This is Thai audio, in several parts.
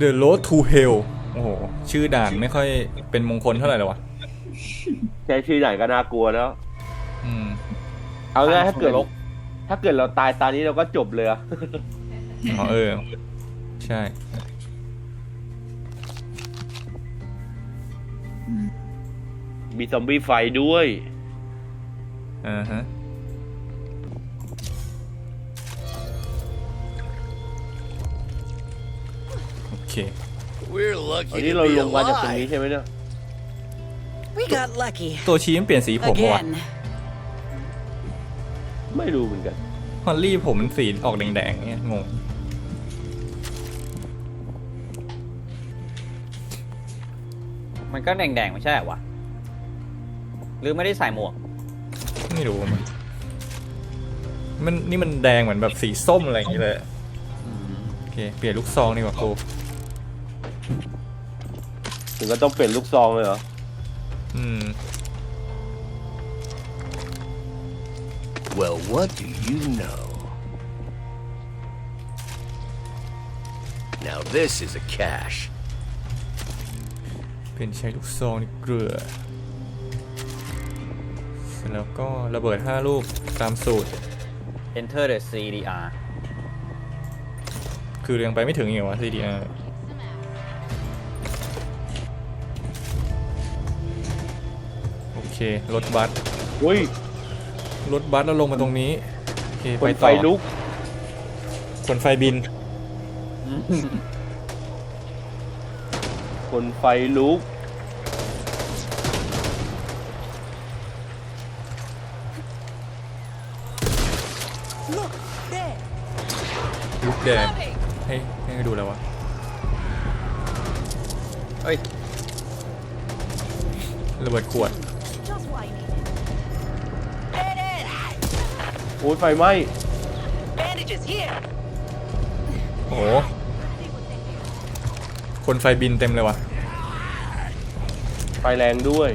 The Road to Hell โอ้โห ชื่อด่านไม่ค่อยเป็นมงคลเท่าไหร่เลยวะใช้ชื่อไหนก็น่ากลัวแล้ว อืม เอาง่ายถ้าเกิดนรกถ้าเกิดเราตายตอนนี้เราก็จบเลยอะอ๋อเออ ใช่ มีซอมบี้ไฟด้วยอ่าฮะ เค We're อัน lucky นี้ to เรา be ลงมาจากตรงนี้ alive. ใช่ไหมเนี่ย We got lucky. ตัวชี้มันเปลี่ยนสีผมปะวะ Again. ไม่รู้เหมือนกัน ฮอลลี่ผมมันสีออกแดงๆเงี้ยงง มันก็แดงๆไม่ใช่เหรอวะ หรือไม่ได้ใส่หมวก ไม่รู้มันมันนี่มันแดงเหมือนแบบสีส้มอะไรอย่างเงี้ยเลย โอเค เปลี่ยนลูกซองดีกว่าครู ถึงก็ต้องเปลี่ยนลูกซองเลยเหรอ อืม Well, what do you know? Now this is a cache. เปลี่ยนใช้ลูกซองนี่เกลือเสร็จแล้วก็ระเบิด 5 ลูกตามสูตร Enter the CDR คือยังไปไม่ถึงอีกเหรอวะ CDR รถบัสอุ้ยรถบัสแล้วลงมาตรงนี้โอเคคไปนไฟต่อลุกคนไฟบิน คนไฟลุก Look there. ลุกแดงให้ให้ดูแล้ววะเฮ้ย ระเบิดขวด โอ้ยไฟไหม้ Bandages here. โอ้โหคนไฟบินเต็มเลยวะไฟแรงด้วย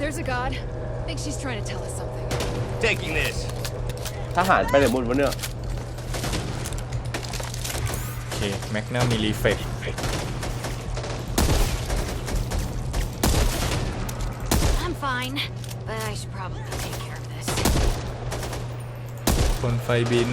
There's a god. Think she's trying to tell us something. Taking this. ทหารไปไหนหมดวะเนี่ย โอเค แม็กนัมมีรีเฟก I'm fine, but I should probably take care of this. คนไฟบิน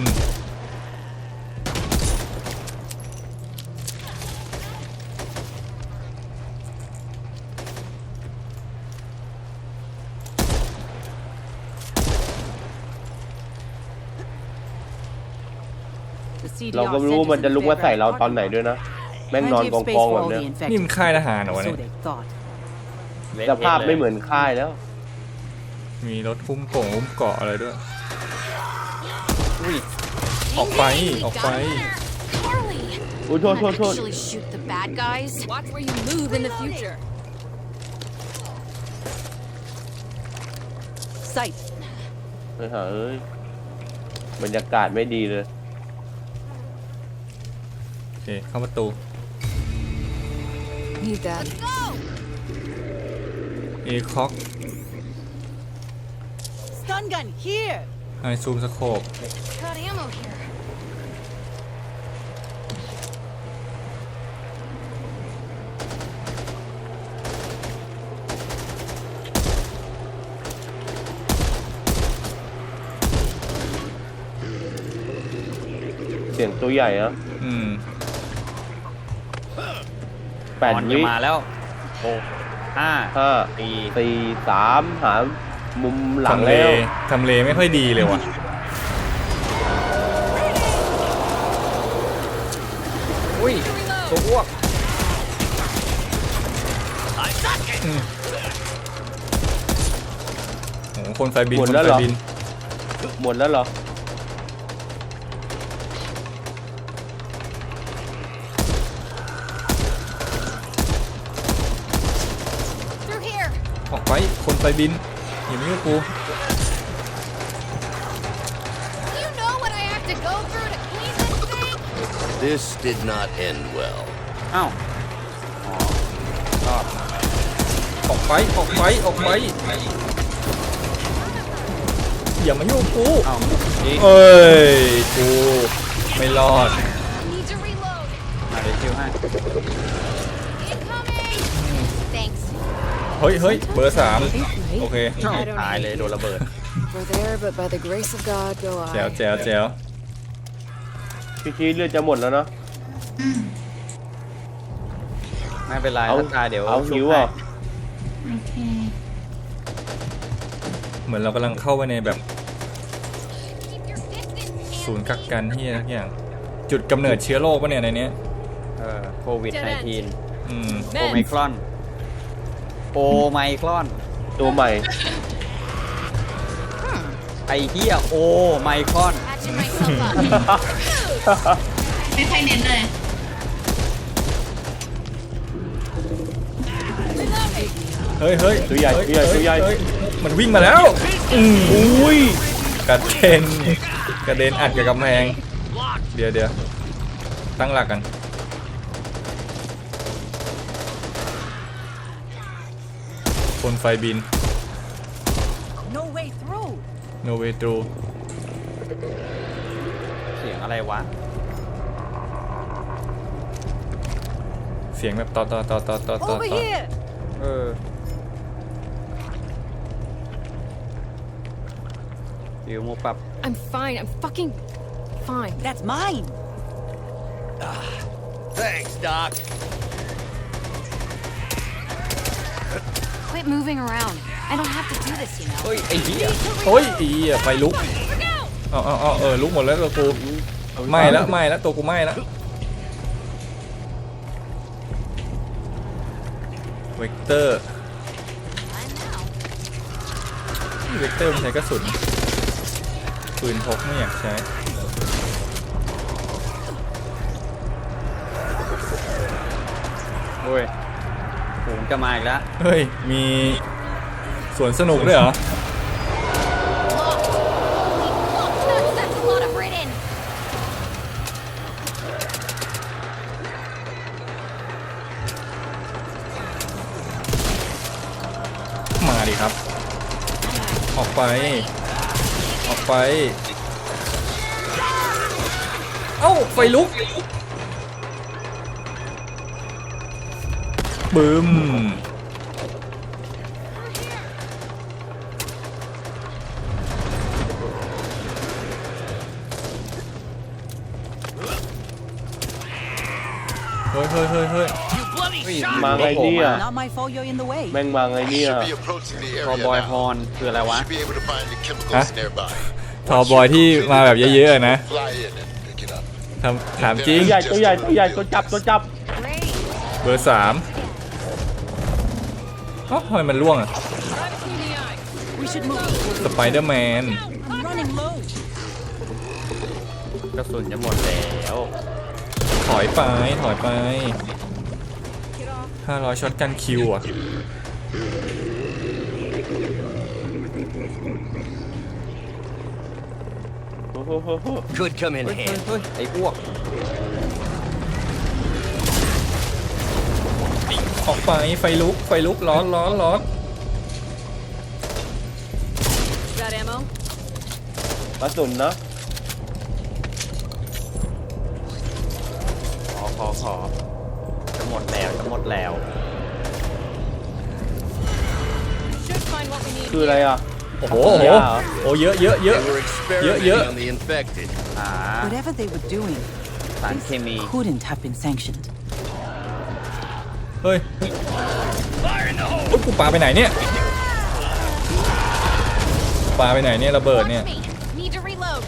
เราก็ไม่รู้ว่ามันจะลุกมาใส่เราตอนไหนด้วยนะ แม่งนอนกองกองๆแบบเนี้ยนี่มันค่ายทหารเหรอวะเนี่ย they thought. เละสภาพทะลยไม่เหมือนค่ายแล้ว มีรถหุ้มโก่งหุ้มเกาะอะไรด้วย อุ้ย ออกไป Hey, ออกไป down there. Carly! อุ้ยโทษ I โทษโทษ actually shoot the bad guys. Watch where you move in the future. Sight. เฮ้ยเอ้ย บรรยากาศไม่ดีเลย โอเค เข้าประตู Need that. Let's go! เอคอก Stun gun here. ไฮซูมสโคป Got ammo here. เสียงตัวใหญ่อะอืม แปดออนวิจะมาแล้วหกห้าห้าสี่สี่สามหามุ มหลังทำเลแล้วทำเลไม่ค่อยดีเลยว่ะ อุ้ยตัวอ้วกโอ้โหคนไฟบิน หมคดนแล้วไฟเหรอบิน หมดแล้วเหรอ Through here! ออกไป คนไฟบิน อย่ามายุ่งกับกู Do you know what I have to go through to clean this thing? This did not end well. อ้าวอ๋อรอดออกไปออกไปออกไปออย่ามายุ่งกูเอ้านี่เอ้ยกูไม่รอด I need to reload. มาเดี๋ยวคิวให้ เฮ้ยเฮ้ยเบอร์สามโอเคตายเลยโดนระเบิด We're there, but by the grace of God go แจ๋ว I. แจ๋วแจ๋วพี่ชี้เลือดจะหมดแล้วเนาะ ไม่เป็นไรเอาถ้าตายเดี๋ยวเอาชุบหิวให้อะเหมือนเรากำลังเข้าไปในแบบ Keep your distance. ศูนย์กักกันที่ทุกอย่าง จุดกำเนิดเชื้อโรคปะเนี่ยในเนี้ยเออโควิด 19 อืม โอไมครอน โอไมครอน ตัวใหม่ ไอเฮียโอไมครอน Patching myself up. ไม่ใครเน้นเลย เฮ้ยเฮ้ยตัวใหญ่เฮ้ตัวใหญ่ตัวใหญ่ เฮ้ยมันวิ่งมาแล้วอืมอุ้ยกระเด็นกระเด็นอัดกับกำแพงเดี๋ยวเดี๋ยวตั้งหลักกัน คนไฟบิน No way through. no way through เสียงอะไรวะ เสียงแบบต่อต่อต่อต่อต่อต่อ Over ต่อ here. เออฟิวมูปรับ I'm fine. I'm fucking fine. That's mine Thanks, Doc. Quit moving around. I don't have to do this, you know. เฮ้ยไอ้เฮียโอ้ยไอีอะไฟลุกเอาเอาเอาเออลุกหมดแล้วตัวกูไหม้แล้วไหม้แล้วตัวกูไหม้แล้วเวกเตอร์ I know. เวกเตอร์มันใช้กระสุนปืนพกไม่อยากใช้โอ้ย จะมาอีกแล้ว เฮ้ย มีสวนสนุกด้วยเหรอ that's a lot of Britain. มาดิครับ ออกไป ออกไป เอ้า ไฟลุก บึ้มเฮ้ยเฮ้ยเฮ้ยเฮ้ยมาไงเนี่ย Not my fault you're in the way แม่งมาไงเนี่ย Should be approaching the พอ area บอย now. ฮอนคืออะไรวะ Should be able to find the chemicals Huh? nearby. ทอบอยที่มาแบบเยอะๆนะ Fly in and pick it up. ทำถามจริง ตัวใหญ่ตัวใหญ่ตัวใหญ่ตัวจับตัวจับ Great. เบอร์สาม เอ้าทำไมมันล่วงอะ we should move สไปเดอร์แมน I'm running low กระสุนจะหมดแล้ว ถอยไป ถอยไปห้าร้อยช็อตกันคิวอะโอ้โห Could come in เฮ้ย handy. เฮ้ยไอ้อ้วก ออกไปไฟลุกไฟลุกร้อนร้อนร้อน Got ammo? กระสุนนะขอขอขอจะหมดแล้วจะหมดแล้ว Should find what we need. คืออะไรอะ โอ้โหโอ้โหยาเหรอ โอ้เยอะเยอะเยอะ They were experimenting yeah. on the infected. อ่า whatever they were doing สารเคมี couldn't have been sanctioned เฮ้ยโอ้ยกูปาไปไหนเนี่ยปาไปไหนเนี่ยระเบิดเนี่ย Watch me. Need to reload.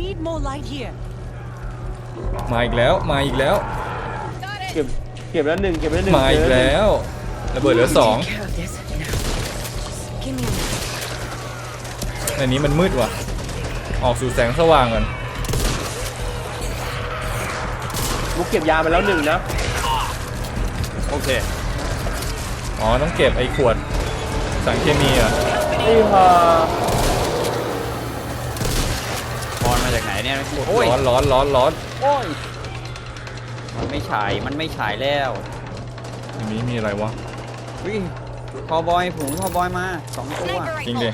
need more light here มาอีกแล้วมาอีกแล้ว Got it. เก็บเก็บแล้วหนึ่งเก็บแล้วหนึ่งมาอีกแล้วระเบิดเหลือสอง Care of this now. Give me a minute. ในนี้มันมืดว่ะ ออกสู่แสงสว่างก่อนมุกเก็บยาไปแล้วหนึ่งนะโอ เค อ๋อ ต้องเก็บไอ้ขวดสารเคมีอะไอ้ห่าพรมาจากไหนเนี่ยโอ้ยร้อนร้อนร้อนร้อนโอ้ยมันไม่ฉาย มันไม่ฉายแล้วอันนี้มีอะไรวะวิพอบอยผงพอบอยมาสองตัว Sniper จริง rifle. ดิ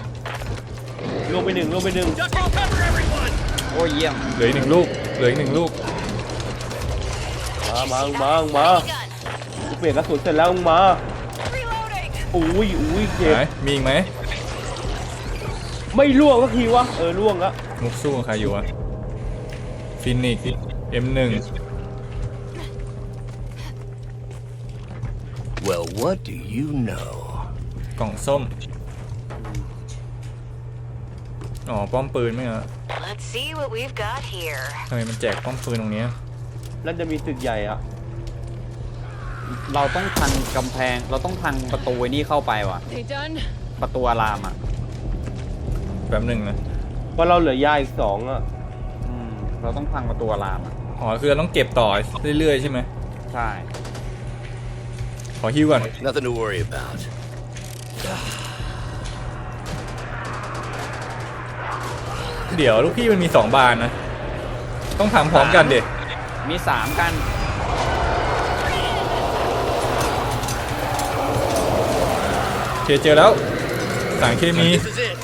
ลงไปหนึ่งลงไปหนึ่ง Duck and cover everyone! โอ้ยเยี่ยม เหลืออีกหนึ่งลูก เหลืออีกหนึ่งลูก มามามามา Gun. กูเปลี่ยนกระสุนเสร็จแล้วมึงมา Reloading. อุ้ยอุ้ยเจ็บไหนมีอีกไหมไม่ล่วงสักทีวะเออล่วงละมุกสู้กับใครอยู่อะฟินิก M1 Well, what do you know? กล่องส้ม อ๋อ ป้อมปืนไม่เหรอ Let's see what we've got here. ทำไมมันแจกป้อมปืนตรงเนี้ยนั่นจะมีตึกใหญ่อะ เราต้องพังกำแพง เราต้องพังประตูไอ้นี่เข้าไปว่ะ They done? ประตูอารามอะแป๊บหนึ่งนะเพราะเราเหลือยาอีกสองอะอืมเราต้องพังประตูอารามอะอ๋อคือเราต้องเก็บต่อเรื่อยๆใช่ไหมใช่ ขอฮิวก่อน Nothing to worry about. เดี๋ยวลูกพี่มันมีสองบานนะ ต้องทำพร้อมกันเด็ มีสามกัน เคเจอแล้วสารเคมี This is it.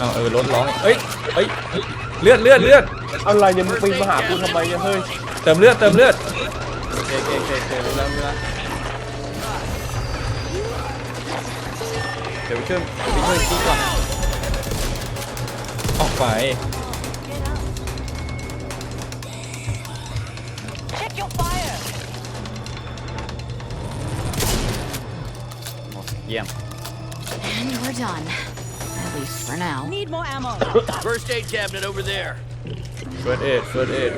อ้าวเออรถร้องเอ้ยเอ้ยเลือดเลือดเลือดอะไรเนี่ยมึงปีนมาหากูทำไมเนี่ยเฮ้ยเติมเลือดเติมเลือดเคเคเคเครู้แล้วรู้แล้วเดี๋ยวไปช่วยเดี๋ยวไปช่วยชี้ก่อนออกไป โอ้เยี่ยม And we're done. At least for now. Need more ammo. First aid cabinet over there. เฟิร์สเอดเฟิร์สเอด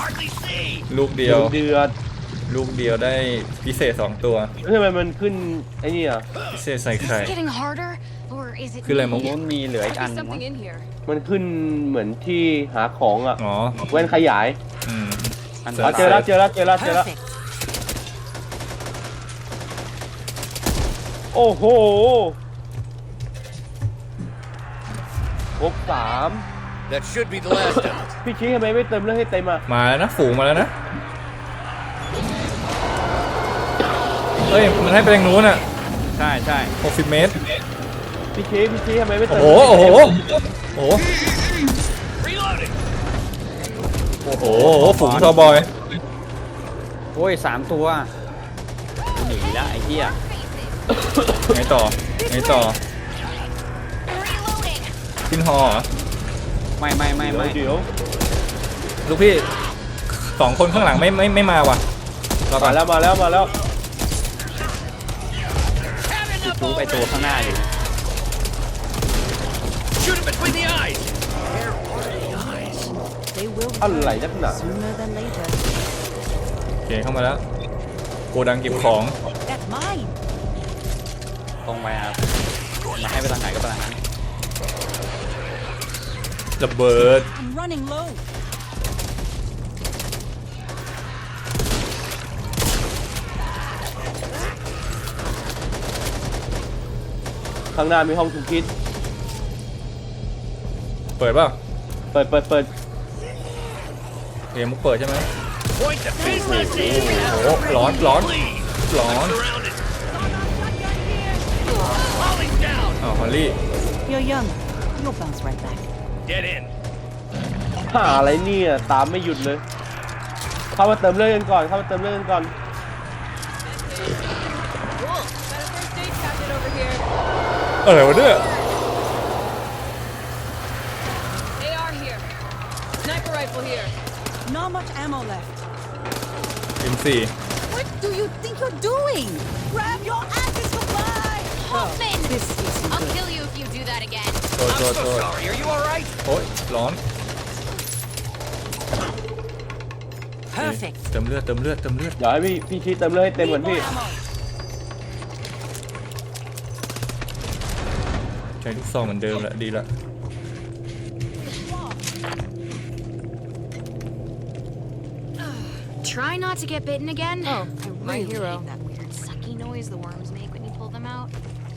Hardly see. ลูกเดียว เดือด ลูกเดียวได้พิเศษสองตัวแล้วทำไมมันขึ้นไอ้นี่อะพิเศษใส่ไข่ It's getting harder, or is it? คืออะไร me? มงนู้นมีเหลืออีกอัน There's นึงมั้ง something in here. มันขึ้นเหมือนที่หาของอะอ๋อแว่นขยายอืม อันเสร็อ๋อจเจอแล้วเจอแล้วเจอแล้วเจอแล้ว Perfect. โอ้โหครบสาม That should be the last of it. พี่ชี้ทำไมไม่เติมเลือดให้เต็มอะมาแล้วนะฝูงมาแล้วนะ เฮ้ย มันให้ไปทางนู้นอะใช่ใช่60 เมตร พี่ชี้พี่ชี้ทำไมไม่โอ้เติมโห โอ้โห โอ้โห Reloading. โอ้โห ฝูงทอบอย โอ้ยสามตัวกูหนีละไอ้เหี้ยไงต่อ ไงต่อ Reloading. ขึ้นฮอเหรอไม่ไม่ไม่เดี๋ยวไม่เดี๋ยวลูกพี่สองคนข้างหลังไม่ไม่ไม่มาว่ะรอก่อมานแล้วมาแล้วมาแล้ว ดูไปตัวข้างหน้าอยู่ Shoot him between the eyes. They will อะไรนักหนา sooner than later. โอเคเข้ามาแล้วโกดังเก็บของ That's mine. ตรงไปครับมาให้ไปทางไหนก็ไปทางนั้นระเบิด I'm running low. ข้างหน้ามีห้องทุกคิด เปิดเปล่าเปิดเปิดเปิดเดี๋ยวมุกเปิดใช่ไหม Point the pin left aim. โอ้โหร้อนร้อน Please. ร้อน Surrounded. Falling down. อ้าวฮอลลี่ You're young. You'll bounce right back. Get in. หาอะไรเนี่ย ตามไม่หยุดเลย เข้ามาเติมเลือดกันก่อน เข้ามาเติมเลือดกันก่อน อะไรวะเนี่ย AR here. Sniper rifle here. Not much ammo left. M4 What do you think you're doing? Grab your axes to fly! Hoffman! This isn't I'll good. kill you if you do that again. โทษ I'm โทษ so โทษ sorry. Are you all right? โอ้ยร้อน Perfect. เติมเลือดเติมเลือดเติมเลือด เดี๋ยวให้พี่พี่ชี้เติมเลือดให้เต็มก่อน Need พี่ more ammo. ช้ลูกซองเหมือนเดิมแหละดีละ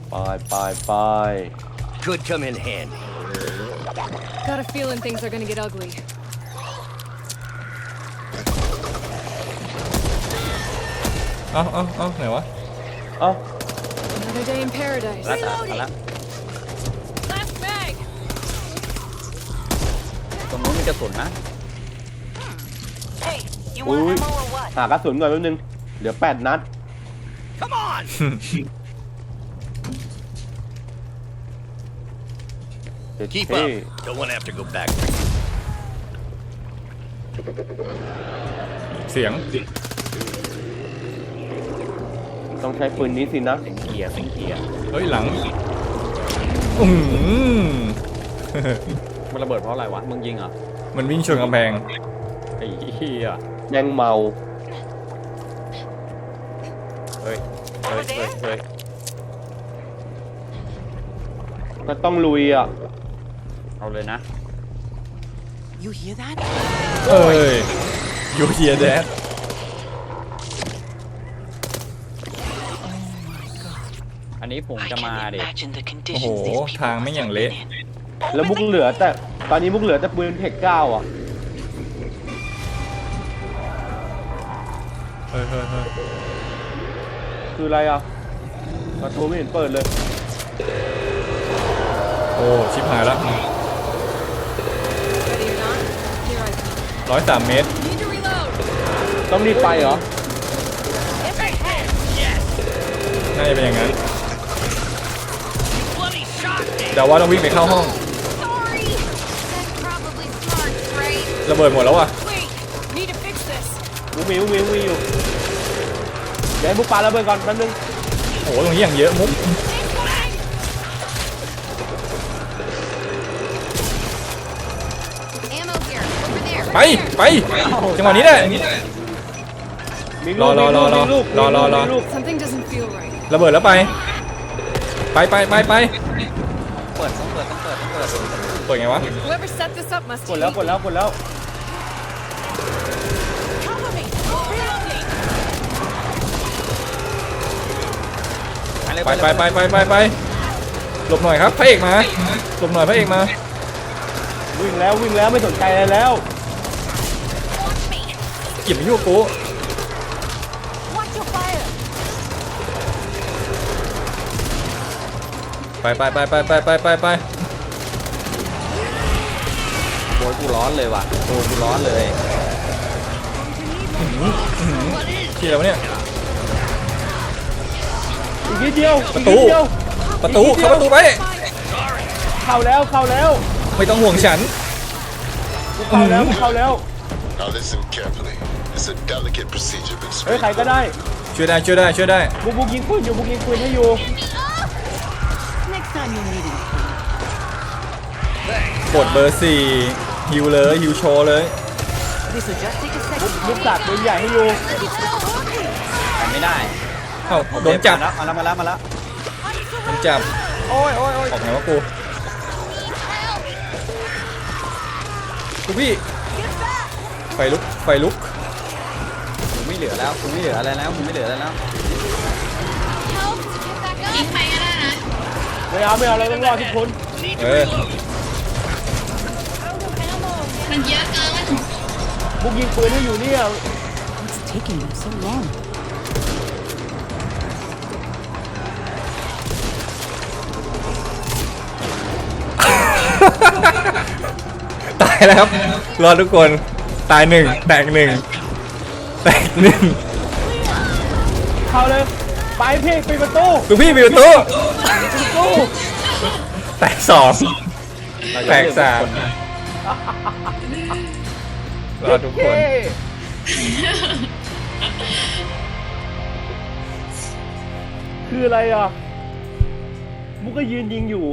ไปไปไป oh, Could come in handy. Got a feeling things are gonna get ugly. Oh, oh, oh, there what? Oh. Another day in paradise. Reloading. กระสุนนะ Hey, you อุ้ want ย ammo or what? หากระสุนก่อนแป๊บนึงเดี๋ยวแปดนัด Come on! เดี๋ยว Keep เท่ up. Don't want to have to go back. เสียงต้องใช้ปืนนี้สินะเสียงเกียร์เสียงเกียร์เฮ้ยหลังอือหือมันระเบิดเพราะอะไรวะ มึงยิงเหรอ มันวิ่งชนกำแพงไอ้เหี้ยแมงเมา เฮ้ยเฮ้ยเฮ้ยเฮ้ยก็ต้องลุยอะ เอาเลยนะ You hear that? เอ้ยยูเฮียแดดอันนี้ผมจะมาดิ Imagine the โอ้โห conditions these people ทางไม่อย่างเละ แล้วมุกเหลือแต่ตอนนี้มุกเหลือแต่ปืนเทคเก้าอะเฮ้ยเฮ้ยเฮ้ยคืออะไรอะประตูไม่เห็นเปิดเลยโอ้ ชิบหายละ Ready or not, here I come. ร้อยสามเมตร Need to reload. ต้องรีบไปเหรอน่าจะเป็นอย่างนั้น Bloody shot me! แต่ว่าต้องวิ่งไปเข้าห้อง ระเบิดหมดแล้วว่ะ Wait, need to fix this. มุกมีมุกมีมุกมีอยู่เดี๋ยวให้มุกปาระเบิดก่อนแป๊บนึงโอ้โหตรงนี้อย่างเยอะมุก Ammo here, over there. ไปไปจังหวะนี้แหละ มีรลูอกรอรอรอมีลูกรอรอรอ มีลูก Something doesn't feel right. ระเบิดแล้วไป ไปไปไปไปเปิดต้องเปิดต้องเปิดต้องเปิดเปิดไงวะ Whoever set this up must กดแล้ว hate กดแล้วกดแล้ว ไปไปไปไปไปไปหลบหน่อยครับพระเอกมาหลบหน่อยพระเอกมา วิ่งแล้ววิ่งแล้วไม่สนใจอะไรแล้วเก็บไปยุ่งกับกู Watch your fire! ไปไปไปไปไปไปไปไปโวยกูร้อนเลยว่ะโวยกูร้อนเลยที่อะไรวะเนี่ย อีกนิดเดียวประอีกตูนิดเดียวประตูเข้าประตูไป เข้าแล้วเข้าแล้วไม่ต้องห่วงฉัน เข้าแล้วเข้าแล้ว Now listen carefully. It's a delicate procedure, but เฮ้ย straight ใครก็ได้ ช่วยได้ช่วยได้ช่วยได้ บุกบุกยิงปืนอยู่บุกยิงปืนให้อยู่ Next time you'll need it. กดเบอร์สี่ฮิวเลยฮิวโชว์เลย This will just take a second. บุกสาดปืนใหญ่ให้อยู่ แต่ไม่ได้ เอ้าโดนจับมาแล้วมาแล้วมาแล้วโดนจับโอ้ยโอ้ยโอ้ยออกไงวะกูกูพี่ไฟลุกไฟลุกกูไม่เหลือแล้วกูไม่เหลืออะไรแล้วกูไม่เหลืออะไรแล้ว Help to get back up. ไม่เอาไม่เอาเราต้องรอดทุกคน Need เอ to อ reload. บุกยิงปืนให้อยู่เนี่ย What's taking them so long? แล้วครับ รอดทุกคน ตายหนึ่ง แตกหนึ่ง แตกหนึ่งเข้าเลย ไปพี่ปิดประตูลูกพี่มีประตูประตูแตกสองแตกสามรอดทุกคนเย้คืออะไรอะ มุกก็ยืนยิงอยู่